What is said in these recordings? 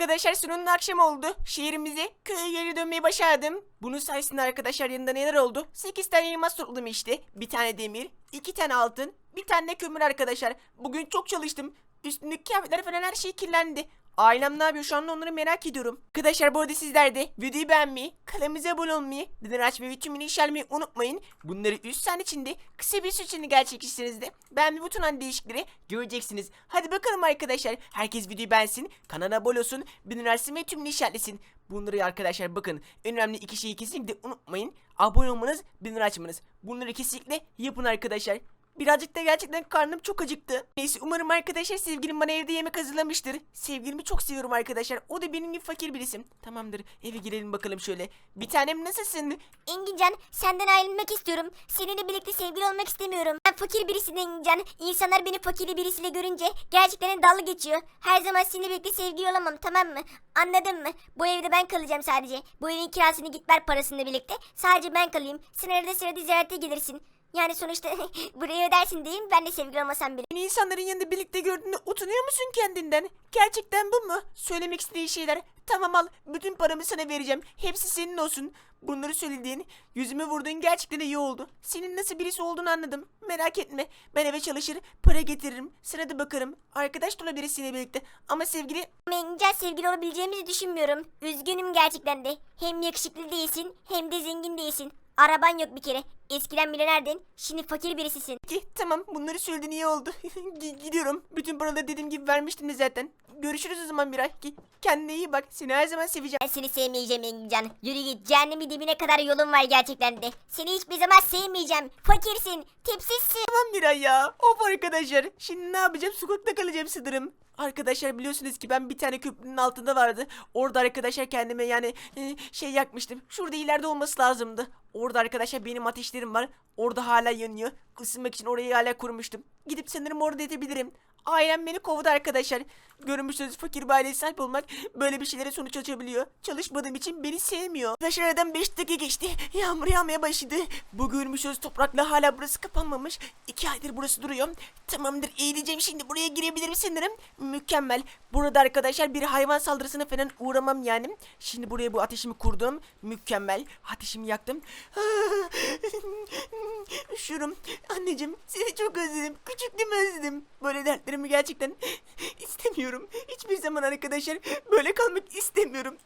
Arkadaşlar sonunda akşam oldu. Şehrimize köye geri dönmeyi başardım. Bunun sayesinde arkadaşlar yanında neler oldu? 8 tane elmas topladım işte. Bir tane demir, 2 tane altın, bir tane kömür arkadaşlar. Bugün çok çalıştım. Üstündeki kıyafetler falan her şey kirlendi. Ailem ne yapıyor şu anda onları merak ediyorum. Arkadaşlar bu arada sizler de videoyu beğenmeyi, kanalımıza abone olmayı, bildirim açmayı ve tümünü işaretlemeyi unutmayın. Bunları 3 saniye içinde kısa bir süre içinde gerçekleştirdiğinizde beğenme butonundan değişiklikleri göreceksiniz. Hadi bakalım arkadaşlar. Herkes videoyu beğensin, kanala abone olsun, bildirim açsın ve tümünü işaretlesin. Bunları arkadaşlar bakın önemli iki şeyi kesinlikle unutmayın. Abone olmanız, bildirim açmanız. Bunları kesinlikle yapın arkadaşlar. Birazcık da gerçekten karnım çok acıktı. Neyse umarım arkadaşlar sevgilim bana evde yemek hazırlamıştır. Sevgilimi çok seviyorum arkadaşlar. O da benim gibi fakir birisim. Tamamdır eve girelim bakalım şöyle. Bir tanem nasılsın? Engincan senden ayrılmak istiyorum. Seninle birlikte sevgili olmak istemiyorum. Ben fakir birisiyim Engincan. İnsanlar beni fakir birisiyle görünce gerçekten dalga geçiyor. Her zaman seninle birlikte sevgili olamam tamam mı? Anladın mı? Bu evde ben kalacağım sadece. Bu evin kirasını git ver parasını birlikte. Sadece ben kalayım. Sen arada sırada ziyarete gelirsin. Yani sonuçta burayı ödersin değil mi? Ben de sevgili olmasam bile. Beni insanların yanında birlikte gördüğünde utanıyor musun kendinden? Gerçekten bu mu? Söylemek istediğin şeyler. Tamam al bütün paramı sana vereceğim. Hepsi senin olsun. Bunları söylediğin, yüzüme vurduğun gerçekten iyi oldu. Senin nasıl birisi olduğunu anladım. Merak etme. Ben eve çalışır, para getiririm. Sana da bakarım. Arkadaş da olabiliriz seninle birlikte. Ama sevgili Engincan sevgili olabileceğimizi düşünmüyorum. Üzgünüm gerçekten de. Hem yakışıklı değilsin hem de zengin değilsin. Araban yok bir kere. Eskiden milyonerdin. Şimdi fakir birisisin. Ki tamam bunları söylediğin iyi oldu. Gi- Gidiyorum. Bütün paraları dediğim gibi vermiştim de zaten. Görüşürüz o zaman bir ay. Ki- Kendine iyi bak. Seni her zaman seveceğim. Ben seni sevmeyeceğim Engincan. Yürü git. Cehennemin dibine kadar yolun var gerçekten de. Seni hiçbir zaman sevmeyeceğim. Fakirsin. Tipsizsin. Tamam Miray ya. Of arkadaşlar. Şimdi ne yapacağım? Sokakta kalacağım sanırım. Arkadaşlar biliyorsunuz ki ben bir tane köprünün altında vardı. Orada arkadaşlar kendime yani e, şey yakmıştım. Şurada ileride olması lazımdı. Orada arkadaşlar benim ateşlerim var. Orada hala yanıyor. Isınmak için orayı hala kurmuştum. Gidip sanırım orada yetebilirim. Ailem beni kovdu arkadaşlar. Görmüşsünüz fakir bir aileye sahip olmak böyle bir şeylere sonuç açabiliyor. Çalışmadığım için beni sevmiyor. Aradan 5 dakika geçti. Yağmur yağmaya başladı. Bu görmüşsünüz toprakla hala burası kapanmamış. 2 aydır burası duruyor. Tamamdır eğileceğim şimdi buraya girebilirim sanırım. Mükemmel. Burada arkadaşlar bir hayvan saldırısına falan uğramam yani. Şimdi buraya bu ateşimi kurdum. Mükemmel. Ateşimi yaktım. Üşüyorum. Anneciğim seni çok özledim. Küçüklüğümü özledim. Böyle dertlerimi gerçekten istemiyorum. Hiçbir zaman arkadaşlar böyle kalmak istemiyorum.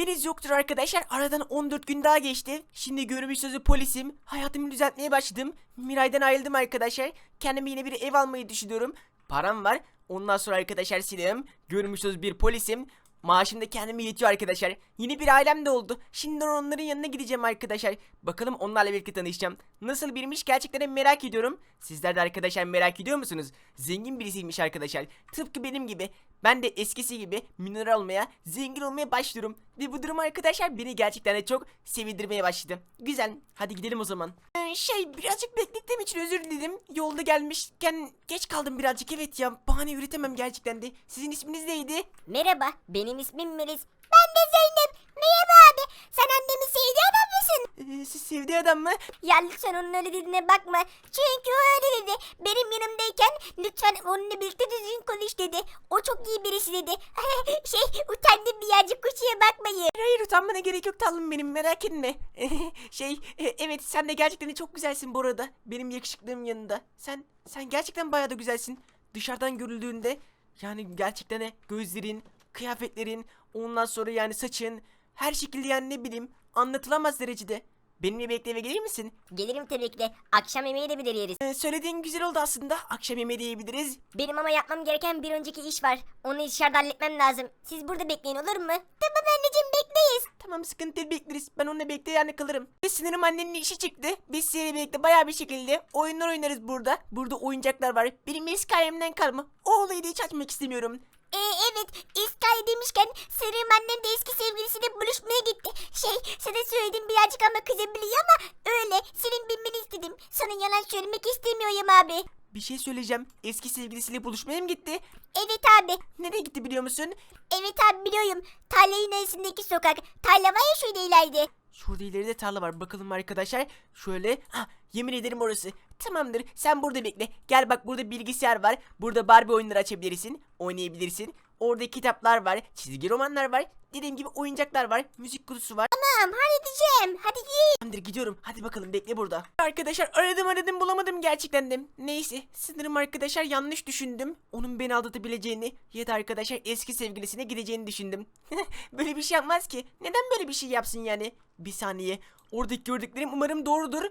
Haberiniz yoktur arkadaşlar. Aradan 14 gün daha geçti. Şimdi görmüş sözü polisim. Hayatımı düzeltmeye başladım. Miray'dan ayrıldım arkadaşlar. Kendime yine bir ev almayı düşünüyorum. Param var. Ondan sonra arkadaşlar silahım. Görmüş sözü bir polisim. Maaşım da kendime yetiyor arkadaşlar. Yeni bir ailem de oldu. Şimdi onların yanına gideceğim arkadaşlar. Bakalım onlarla birlikte tanışacağım. Nasıl biriymiş gerçekten merak ediyorum. Sizler de arkadaşlar merak ediyor musunuz? Zengin birisiymiş arkadaşlar. Tıpkı benim gibi. Ben de eskisi gibi mineral olmaya, zengin olmaya başlıyorum. Ve bu durum arkadaşlar beni gerçekten de çok sevindirmeye başladı. Güzel. Hadi gidelim o zaman. Ee, şey birazcık beklettiğim için özür dilerim. Yolda gelmişken geç kaldım birazcık. Evet ya bahane üretemem gerçekten de. Sizin isminiz neydi? Merhaba. Benim ismim Melis. Ben de Zeynep. Ee, siz sevdiği adam mı? Ya lütfen onun öyle dediğine bakma. Çünkü o öyle dedi. Benim yanımdayken lütfen onunla birlikte düzgün konuş dedi. O çok iyi birisi dedi. şey utandım birazcık kusura bakmayın. Hayır utanmana gerek yok tatlım benim merak etme. şey e, evet sen de gerçekten çok güzelsin bu arada. Benim yakışıklığım yanında. Sen sen gerçekten bayağı da güzelsin. Dışarıdan görüldüğünde yani gerçekten de gözlerin, kıyafetlerin, ondan sonra yani saçın her şekilde yani ne bileyim anlatılamaz derecede. Benimle birlikte eve gelir misin? Gelirim tabii ki de. Akşam yemeği de bir yeriz. Ee, söylediğin güzel oldu aslında. Akşam yemeği de yiyebiliriz. Benim ama yapmam gereken bir önceki iş var. Onu dışarıda halletmem lazım. Siz burada bekleyin olur mu? Tamam anneciğim bekleyiz. Tamam sıkıntı değil bekleriz. Ben onunla birlikte yani kalırım. Ve sinirim annenin işi çıktı. Biz seninle birlikte bayağı bir şekilde oyunlar oynarız burada. Burada oyuncaklar var. Benim eski hayalimden kalma. O olayı da hiç açmak istemiyorum. Ee, evet eski ay demişken Sarım annem de eski sevgilisiyle buluşmaya gitti. Şey sana söyledim birazcık ama kızabiliyor ama öyle. Senin bilmeni istedim. Sana yalan söylemek istemiyorum abi. Bir şey söyleyeceğim. Eski sevgilisiyle buluşmaya mı gitti? Evet abi. Nereye gitti biliyor musun? Evet abi biliyorum. Tarlayın arasındaki sokak. Tarla var ya şurada ileride. Şurada ileride tarla var. Bakalım arkadaşlar. Şöyle. Ha, yemin ederim orası. Tamamdır. Sen burada bekle. Gel bak burada bilgisayar var. Burada Barbie oyunları açabilirsin. Oynayabilirsin. Orada kitaplar var. Çizgi romanlar var. Dediğim gibi oyuncaklar var. Müzik kutusu var. Tamam halledeceğim. Hadi git. Tamamdır gidiyorum. Hadi bakalım bekle burada. Arkadaşlar aradım aradım bulamadım gerçekten de. Neyse sanırım arkadaşlar yanlış düşündüm. Onun beni aldatabileceğini ya da arkadaşlar eski sevgilisine gideceğini düşündüm. böyle bir şey yapmaz ki. Neden böyle bir şey yapsın yani? Bir saniye. Oradaki gördüklerim umarım doğrudur.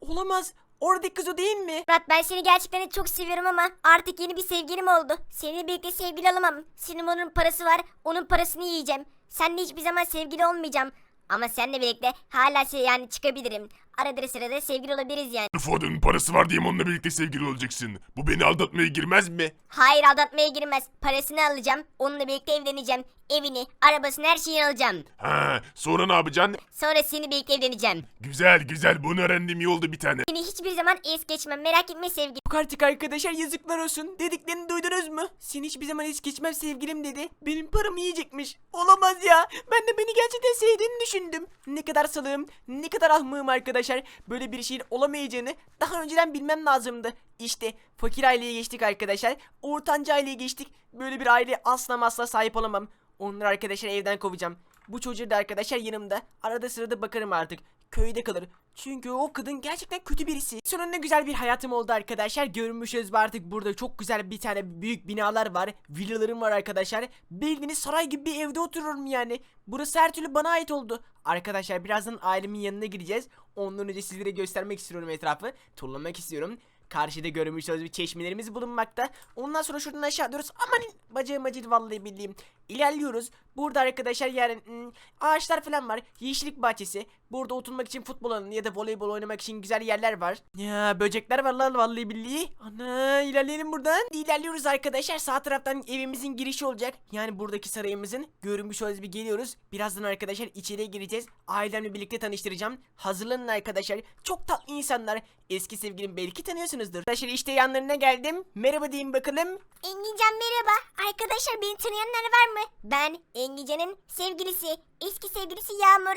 Olamaz. Oradaki kız o değil mi? Murat ben seni gerçekten çok seviyorum ama artık yeni bir sevgilim oldu. Seninle birlikte sevgili olamam. Senin onun parası var. Onun parasını yiyeceğim. Seninle hiçbir zaman sevgili olmayacağım. Ama seninle birlikte hala şey yani çıkabilirim. Arada sırada sevgili olabiliriz yani. Fod'un parası var diye mi onunla birlikte sevgili olacaksın. Bu beni aldatmaya girmez mi? Hayır aldatmaya girmez. Parasını alacağım. Onunla birlikte evleneceğim. Evini, arabasını her şeyini alacağım. Ha, sonra ne yapacaksın? Sonra seninle birlikte evleneceğim. Güzel güzel bunu öğrendim iyi oldu bir tane. Seni hiçbir zaman es geçmem. Merak etme sevgilim. Yok artık arkadaşlar yazıklar olsun. Dediklerini duydunuz mu? Seni hiçbir zaman es geçmem sevgilim dedi. Benim paramı yiyecekmiş. Olamaz ya. Ben de beni gerçekten sevdiğini düşündüm. Ne kadar salığım, ne kadar ahmığım arkadaşlar. Böyle bir şeyin olamayacağını daha önceden bilmem lazımdı. İşte fakir aileye geçtik arkadaşlar. Ortanca aileye geçtik. Böyle bir aileye asla asla sahip olamam. Onları arkadaşlar evden kovacağım. Bu çocuğu da arkadaşlar yanımda. Arada sırada bakarım artık. Köyde kalır. Çünkü o kadın gerçekten kötü birisi. Sonunda güzel bir hayatım oldu arkadaşlar. Görmüşüz artık burada çok güzel bir tane büyük binalar var. Villalarım var arkadaşlar. Bildiğiniz saray gibi bir evde otururum yani. Burası her türlü bana ait oldu. Arkadaşlar birazdan ailemin yanına gideceğiz. Ondan önce sizlere göstermek istiyorum etrafı. Turlamak istiyorum. Karşıda görmüş olduğunuz bir çeşmelerimiz bulunmakta. Ondan sonra şuradan aşağı diyoruz. Aman bacağım acıdı vallahi bildiğim. İlerliyoruz. Burada arkadaşlar yani hmm, ağaçlar falan var. Yeşillik bahçesi. Burada oturmak için futbol ya da voleybol oynamak için güzel yerler var. Ya böcekler var lan vallahi billahi. Ana ilerleyelim buradan. İlerliyoruz arkadaşlar. Sağ taraftan evimizin girişi olacak. Yani buradaki sarayımızın görünmüş olduğunuz bir geliyoruz. Birazdan arkadaşlar içeriye gireceğiz. Ailemle birlikte tanıştıracağım. Hazırlanın arkadaşlar. Çok tatlı insanlar. Eski sevgilim belki tanıyorsunuzdur. Arkadaşlar işte yanlarına geldim. Merhaba diyeyim bakalım. Engincan merhaba. Arkadaşlar beni tanıyanlar var mı? Ben Engincan'ın sevgilisi, eski sevgilisi Yağmur.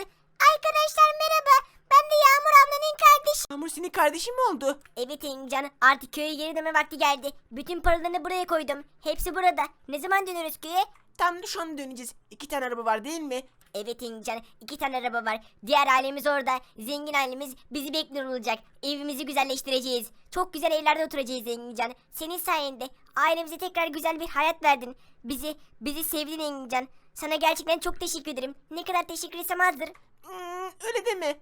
Arkadaşlar merhaba. Ben de Yağmur ablanın kardeşi. Yağmur senin kardeşin mi oldu? Evet Engincan artık köye geri dönme vakti geldi. Bütün paralarını buraya koydum. Hepsi burada. Ne zaman dönüyoruz köye? Tam da şu an döneceğiz. İki tane araba var değil mi? Evet Engincan iki tane araba var. Diğer ailemiz orada. Zengin ailemiz bizi bekliyor olacak. Evimizi güzelleştireceğiz. Çok güzel evlerde oturacağız Engincan. Senin sayende ailemize tekrar güzel bir hayat verdin. Bizi, bizi sevdin Engincan. Sana gerçekten çok teşekkür ederim. Ne kadar teşekkür etsem azdır. Öyle deme.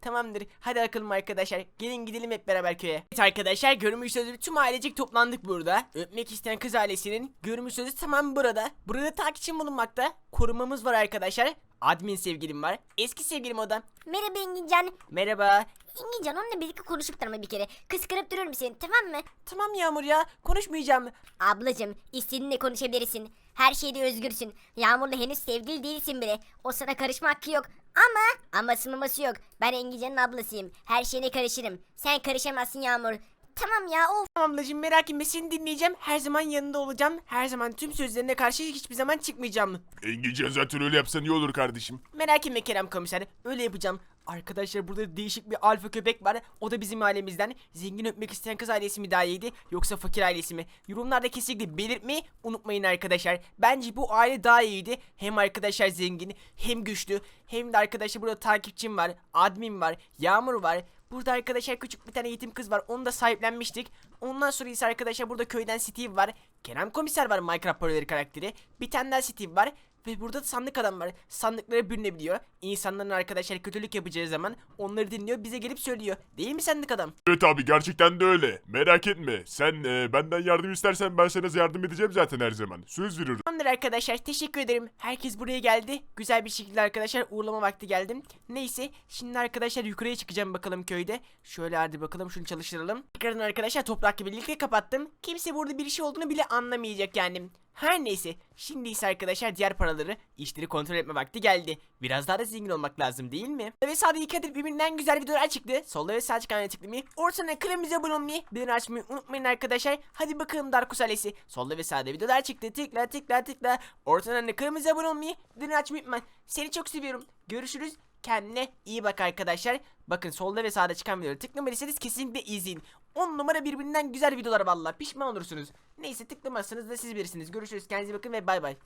Tamamdır. Hadi bakalım arkadaşlar. Gelin gidelim hep beraber köye. Evet arkadaşlar görmüş sözü tüm ailecek toplandık burada. Öpmek isteyen kız ailesinin görmüş sözü tamam burada. Burada takipçim bulunmakta. Korumamız var arkadaşlar. Admin sevgilim var. Eski sevgilim o da. Merhaba Engincan. Merhaba. Engincan onunla birlikte konuşup durma bir kere. Kıskırıp durur musun tamam mı? Tamam Yağmur ya. Konuşmayacağım. Ablacım istediğinle konuşabilirsin. Her şeyde özgürsün. Yağmur'la henüz sevgili değilsin bile. O sana karışma hakkı yok. Ama aması maması yok. Ben Engincan'ın ablasıyım. Her şeyine karışırım. Sen karışamazsın Yağmur. Tamam ya of. Tamam ablacığım merak etme seni dinleyeceğim. Her zaman yanında olacağım. Her zaman tüm sözlerine karşı hiçbir zaman çıkmayacağım. Engincan zaten öyle yapsan iyi olur kardeşim. Merak etme Kerem komiser. Öyle yapacağım. Arkadaşlar burada değişik bir alfa köpek var. O da bizim ailemizden. Zengin öpmek isteyen kız ailesi mi daha iyiydi yoksa fakir ailesi mi? Yorumlarda kesinlikle belirtmeyi unutmayın arkadaşlar. Bence bu aile daha iyiydi. Hem arkadaşlar zengin hem güçlü hem de arkadaşlar burada takipçim var. Admin var. Yağmur var. Burada arkadaşlar küçük bir tane yetim kız var. Onu da sahiplenmiştik. Ondan sonra ise arkadaşlar burada köyden Steve var. Kerem komiser var Minecraft parodileri karakteri. Bir tane daha Steve var. Ve burada da sandık adam var. Sandıklara bürünebiliyor. İnsanların arkadaşlar kötülük yapacağı zaman onları dinliyor bize gelip söylüyor. Değil mi sandık adam? Evet abi gerçekten de öyle. Merak etme. Sen e, benden yardım istersen ben sana yardım edeceğim zaten her zaman. Söz veriyorum. Tamamdır arkadaşlar teşekkür ederim. Herkes buraya geldi. Güzel bir şekilde arkadaşlar uğurlama vakti geldim. Neyse şimdi arkadaşlar yukarıya çıkacağım bakalım köyde. Şöyle hadi bakalım şunu çalıştıralım. Tekrardan arkadaşlar toprakla birlikte kapattım. Kimse burada bir şey olduğunu bile anlamayacak yani. Her neyse şimdi ise arkadaşlar diğer paraları işleri kontrol etme vakti geldi. Biraz daha da zengin olmak lazım değil mi? Ve sağda yıkadır birbirinden güzel videolar çıktı. Solda ve sağ çıkan tıklamayı. Ortasına kırmızı abone olmayı. Bildirim açmayı unutmayın arkadaşlar. Hadi bakalım Darkus ailesi. Solda ve sağda videolar çıktı. Tıkla tıkla tıkla. Ortadan da kırmızı abone olmayı. Bildirim açmayı unutmayın. Seni çok seviyorum. Görüşürüz. Kendine iyi bak arkadaşlar. Bakın solda ve sağda çıkan videoları tıklamadıysanız kesinlikle izleyin. 10 numara birbirinden güzel videolar valla. Pişman olursunuz. Neyse tıklamazsanız da siz bilirsiniz. Görüşürüz. Kendinize bakın ve bay bay.